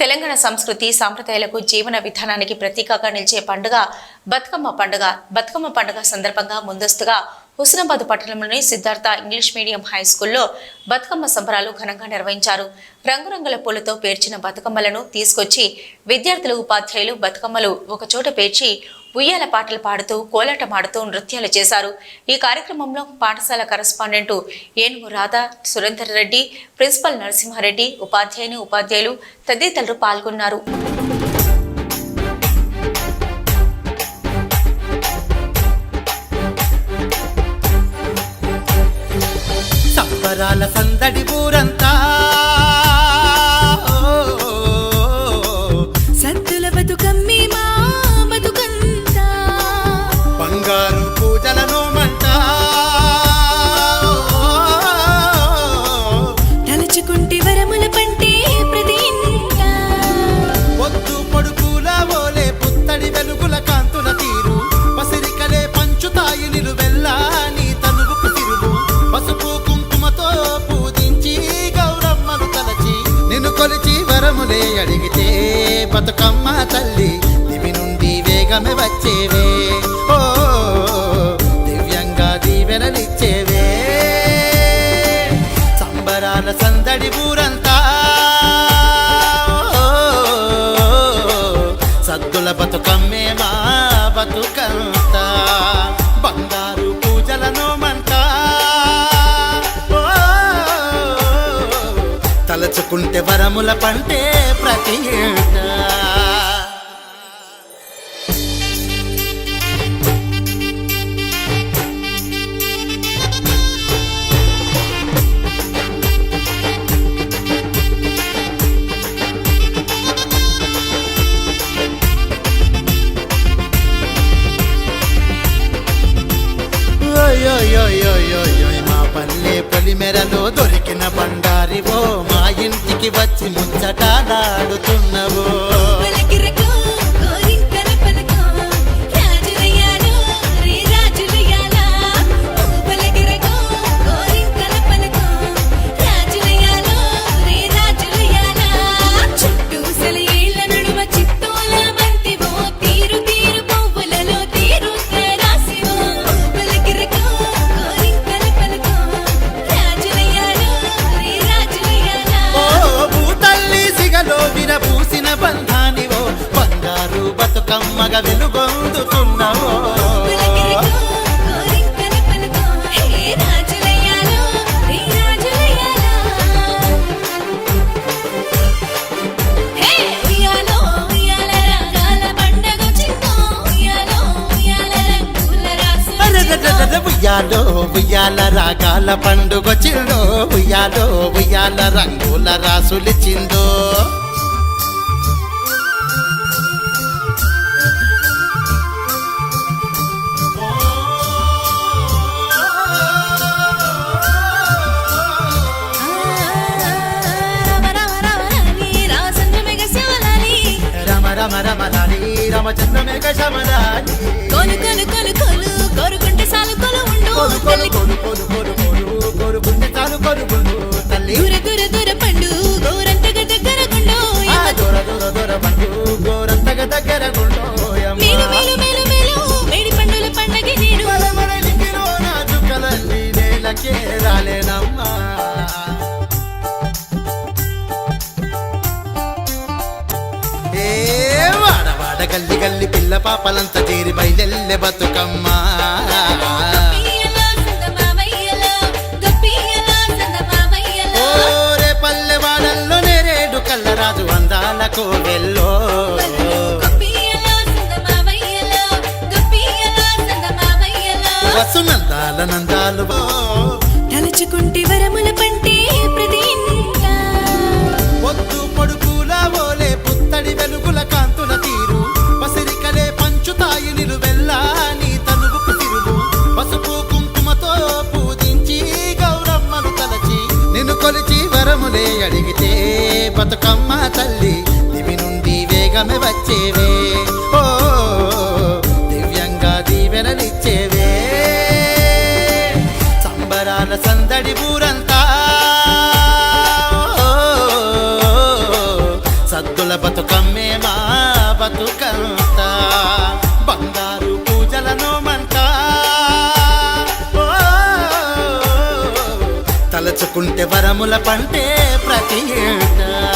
తెలంగాణ సంస్కృతి సాంప్రదాయాలకు జీవన విధానానికి ప్రతీకగా నిలిచే పండుగ బతుకమ్మ పండుగ. బతుకమ్మ పండుగ సందర్భంగా ముందస్తుగా హుస్నాబాద్ పట్టణంలోని సిద్ధార్థ ఇంగ్లీష్ మీడియం హై స్కూల్లో బతుకమ్మ సంబరాలు ఘనంగా నిర్వహించారు. రంగురంగుల పూలతో పేర్చిన బతుకమ్మలను తీసుకొచ్చి విద్యార్థులు ఉపాధ్యాయులు బతుకమ్మలు ఒకచోట పేర్చి ఉయ్యాల పాటలు పాడుతూ కోలాటమాడుతూ నృత్యాలు చేశారు. ఈ కార్యక్రమంలో పాఠశాల కరస్పాండెంట్ ఏనుగు రాధా సురేందర్ రెడ్డి ప్రిన్సిపల్ నరసింహారెడ్డి ఉపాధ్యాయుని ఉపాధ్యాయులు తదితరులు పాల్గొన్నారు. సంబరాల సందడి బతుకమ్మ తల్లి దివి నుండి వేగమే వచ్చేవే. ఓ దివ్యంగా దీవెనలిచ్చేవే. సంబరాల సందడి ఊరంతా. సద్దుల బతుకమ్మే మా బతుకమ్మ. కోరుకుంటే వరముల పంటే ప్రతి ఏటా. ఇంటికి వచ్చి ముచ్చటాలాడుతున్నవో కమ్మగా వెలుగొందుతున్నావో ఉయ్యాలో ఉయ్యాల రాగాల పండుగ చిల్లో ఉయ్యాలో ఉయ్యాల రంగుల రాసులిచ్చిందో. తల్లి కొలు కొలు కొలు కొలు కొరుకుంటే చాలు కొరుకుండు తల్లి దూర దూర దూర పండు గోరంతగా దగ్గర దూర దూర దూర పండు దగ్గర మేలు మేలు మేలు మేలు మేడి పండుల పండగ నేడు మన లింగిలో నా నేలకే రాలేనమ్మా గల్లి గల్లి పిల్ల పాపలంతా చేరి బయలెల్లె బతుకమ్మా. కోవెల్లో గప్పియలో సంగమామయ్యలో గప్పియలో సంగమామయ్యలో వసు నందాల. తలుచుకుంటే వరముల పంటే ప్రతి పొద్దు పొడుకుల ఓలే పుత్తడి వెలుగుల కాంతుల తీరు. పసిరికలే పంచుతాయి నిలువెల్లా నీ తనువుకు తిరులు పసుపు కుంకుమతో పూజించి గౌరమ్మను తలచి. నిన్ను కొలిచి వరములే అడిగితే బతుకమ్మ తల్లి. నుండి వచ్చేవే. ఓ దివ్యంగా దీవెనలిచ్చేవే. సంబరాల సందడి ఊరంతా. సద్దుల బతుకమ్మే మా బతుకంత. బంగారు పూజలను మంట తలచుకుంటే వరముల పంటే ప్రతి ఏటా.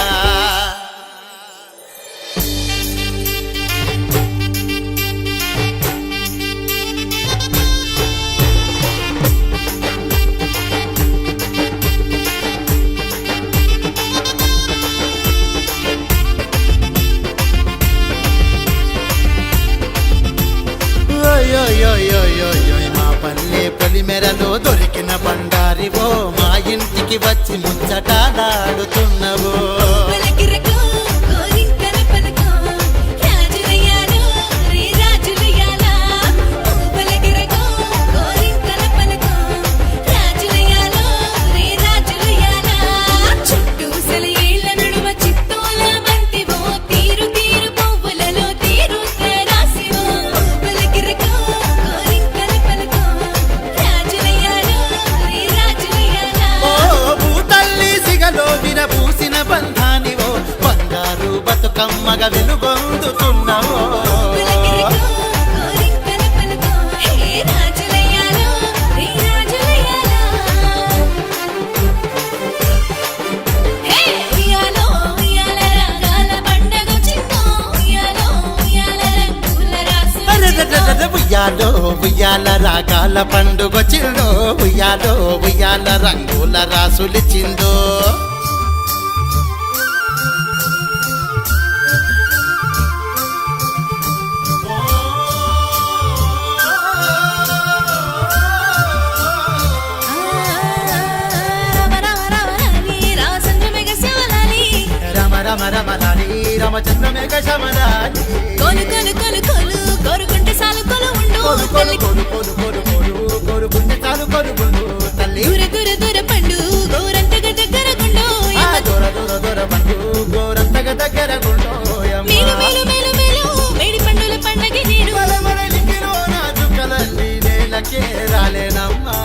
పొలిమెరలో దొరికిన బండారివో మా ఇంటికి వచ్చి ముచ్చటాలాడుతున్నవో అరెరెరెరె రాసు ఉయ్యాలో ఉయ్యాల రాగాల పండుగ చిల్లో ఉయ్యాలో ఉయ్యాల రంగుల రాసులిచ్చిందో. రామచంద్ర మేఘ శమలాలి కొలు కొలు కొలు కొలు కోరుకుంటే సాలు కొలు ఉండు కొలు కొలు కొలు కొలు కొలు కొలు కొరుకుంటే చాలు కొరుకుండు తల్లి. దూర దూర దూర పండు గోరంతగా దగ్గర గుండు ఆ దొర దొర దొర పండు గోరంతగ దగ్గర గుండోయమ్మ మేలు మేలు మేలు మేలు మేడి పండుల పండగ నేడు. మలమలలికిలో నాజుకలల్లి నేలకే రాలేనమ్మా.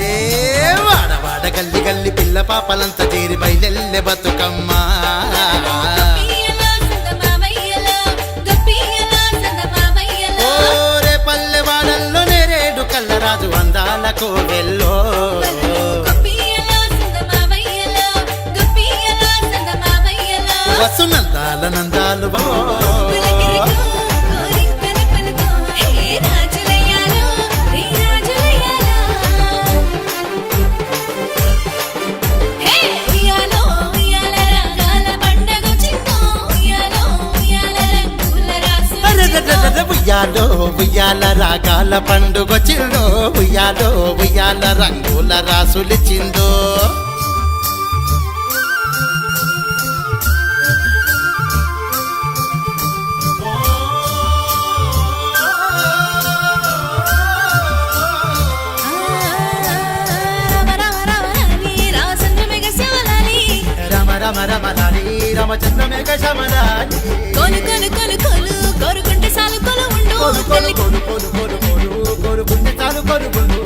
ఏ వాడవాడ గల్లి గల్లి పిల్ల పాపలంతా చేరి బయలెల్లె బతుకమ్మ. ఓరే పల్లె వాడల్లో నేరేడు కల్లరాజు అందాలకు వెళ్ళో ఉయ్యాలో ఉయ్యాల రాగాల పండుగ చిల్లో ఉయ్యాలో ఉయ్యాల రంగుల రాసులిచ్చిందో రామ రామ రామ రాని రాసంద్ర మెగశాలని రమ రమ రమ లాలి రామచంద్ర మేఘ శమలాలి కొలు కొలు కొడు కొడు కొడు కొడు కొడు కొడు కొడు గుండె చాలు కొడు కొడు